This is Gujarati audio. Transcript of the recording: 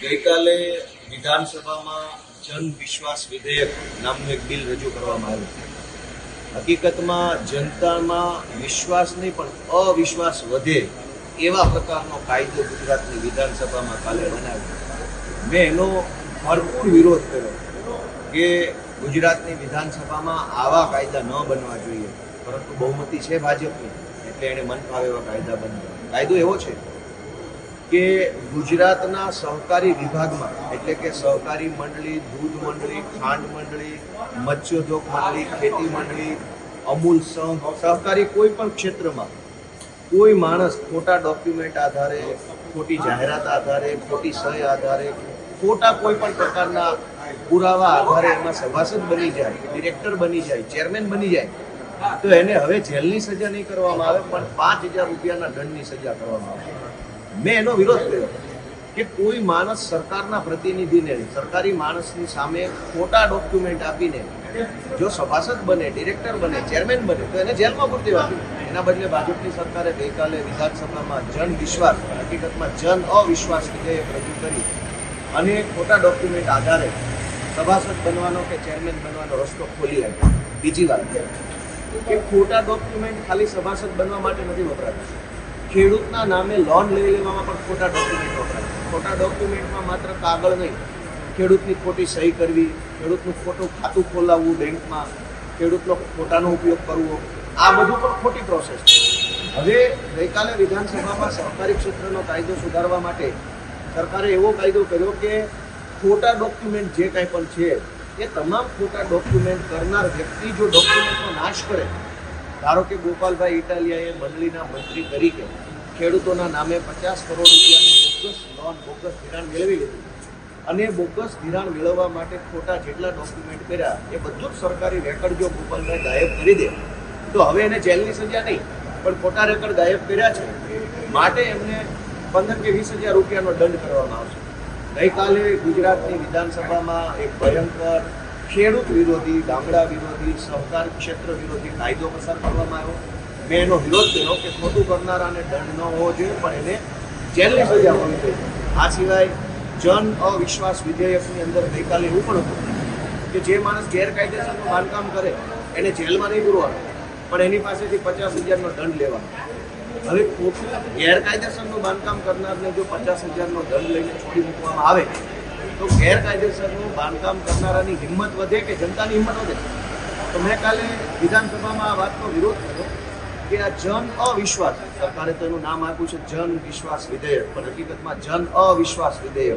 ગઈકાલે વિધાનસભામાં જન વિશ્વાસ વિધેયક નામનું એક બિલ રજૂ કરવામાં આવ્યું. હકીકતમાં જનતામાં વિશ્વાસ નહીં, પણ અવિશ્વાસ વધે એવા પ્રકારનો કાયદો ગુજરાતની વિધાનસભામાં કાલે બનાવ્યો. મેં એનો ભરપૂર વિરોધ કર્યો કે ગુજરાતની વિધાનસભામાં આવા કાયદા ન બનવા જોઈએ. પરંતુ બહુમતી છે ભાજપની, એટલે એણે મન ફાવે એવા કાયદા બનાવ્યા કાયદો એવો છે કે ગુજરાતના સહકારી વિભાગમાં, એટલે કે સહકારી મંડળી, દૂધ મંડળી, ખાંડ મંડળી, મત્સ્યોદ્યોગ મંડળી, ખેતી મંડળી, અમૂલ સંઘ, સહકારી કોઈ પણ ક્ષેત્રમાં, કોઈ માણસ ખોટા ડોક્યુમેન્ટ આધારે, ખોટી જાહેરાત આધારે, ખોટી સહી આધારે, ખોટા કોઈ પણ પ્રકારના પુરાવા આધારે એમાં સભાસદ બની જાય, ડિરેક્ટર બની જાય, ચેરમેન બની જાય તો એને હવે જેલની સજા નહીં કરવામાં આવે, પણ પાંચ હજાર રૂપિયાના દંડની સજા કરવામાં આવે મેં એનો વિરોધ કર્યો કે કોઈ માણસ સરકારના પ્રતિનિધિને સરકારી માણસની સામે ખોટા ડોક્યુમેન્ટ આપીને જો સભાસદ બને, ડિરેક્ટર બને, ચેરમેન બને, તો એને જેલમાં પૂરતી વાપી એના બદલે ભાજપની સરકારે ગઈકાલે વિધાનસભામાં જન વિશ્વાસ, હકીકતમાં જન અવિશ્વાસ વિધેયક રજૂ કરી અને ખોટા ડોક્યુમેન્ટ આધારે સભાસદ બનવાનો કે ચેરમેન બનવાનો રસ્તો ખોલી આપ્યો. બીજી વાત. કે ખોટા ડોક્યુમેન્ટ ખાલી સભાસદ બનવા માટે નથી વપરાતા. ખેડૂતના નામે લોન લઈ લેવામાં પણ ખોટા ડોક્યુમેન્ટ વપરાય ખોટા ડોક્યુમેન્ટમાં માત્ર કાગળ નહીં, ખેડૂતની ખોટી સહી કરવી, ખેડૂતનું ખોટું ખાતું ખોલાવવું બેંકમાં, ખેડૂતનો ખોટાનો ઉપયોગ કરવો, આ બધું પણ ખોટી પ્રોસેસ છે. હવે ગઈકાલે વિધાનસભામાં સહકારી ક્ષેત્રનો કાયદો સુધારવા માટે સરકારે એવો કાયદો કર્યો કે ખોટા ડોક્યુમેન્ટ જે કાંઈ પણ છે એ તમામ ખોટા ડોક્યુમેન્ટ કરનાર વ્યક્તિ જો ડોક્યુમેન્ટનો નાશ કરે, ધારો કે ગોપાલભાઈ ઇટાલિયાએ મંડળીના મંત્રી તરીકે ખેડૂતોના નામે પચાસ કરોડ રૂપિયાની બોગસ લોન, બોગસ ધિરાણ મેળવી લીધું. અને બોગસ ધિરાણ મેળવવા માટે ખોટા જેટલા ડોક્યુમેન્ટ કર્યા, એ બધું જ સરકારી રેકર્ડ જો ગોપાલભાઈ ગાયબ કરી દે, તો હવે એને જેલની સજા નહીં. પણ ખોટા રેકર્ડ ગાયબ કર્યા છે, માટે એમને પંદર કે વીસ હજાર રૂપિયાનો દંડ કરવામાં આવશે. ગઈકાલે ગુજરાતની વિધાનસભામાં એક ભયંકર ખેડૂત વિરોધી, ગામડા વિરોધી, સહકાર ક્ષેત્ર વિરોધી કાયદો પસાર કરવામાં આવ્યો. મેં એનો વિરોધ કર્યો કે ખોટું કરનારાને દંડ ન હોવો જોઈએ, પણ એને જેલની સજા હોવી જોઈએ. આ સિવાય જન અવિશ્વાસ વિધેયકની અંદર ગઈકાલે એવું પણ હતું કે જે માણસ ગેરકાયદેસરનું બાંધકામ કરે, એને જેલમાં નહીં પૂરવાનું, પણ એની પાસેથી પચાસ હજારનો દંડ લેવાનો. હવે ગેરકાયદેસરનું બાંધકામ કરનારને જો પચાસ હજારનો દંડ લઈને છોડી મૂકવામાં આવે, તો ગેરકાયદેસરનું બાંધકામ કરનારાની હિંમત વધે કે જનતાની હિંમત વધે? તો મેં કાલે વિધાનસભામાં આ વાતનો વિરોધ કર્યો કે આ જન અવિશ્વાસ, સરકારે તો એનું નામ આપ્યું છે જન વિશ્વાસ વિધેયક, પણ હકીકતમાં જન અવિશ્વાસ વિધેયક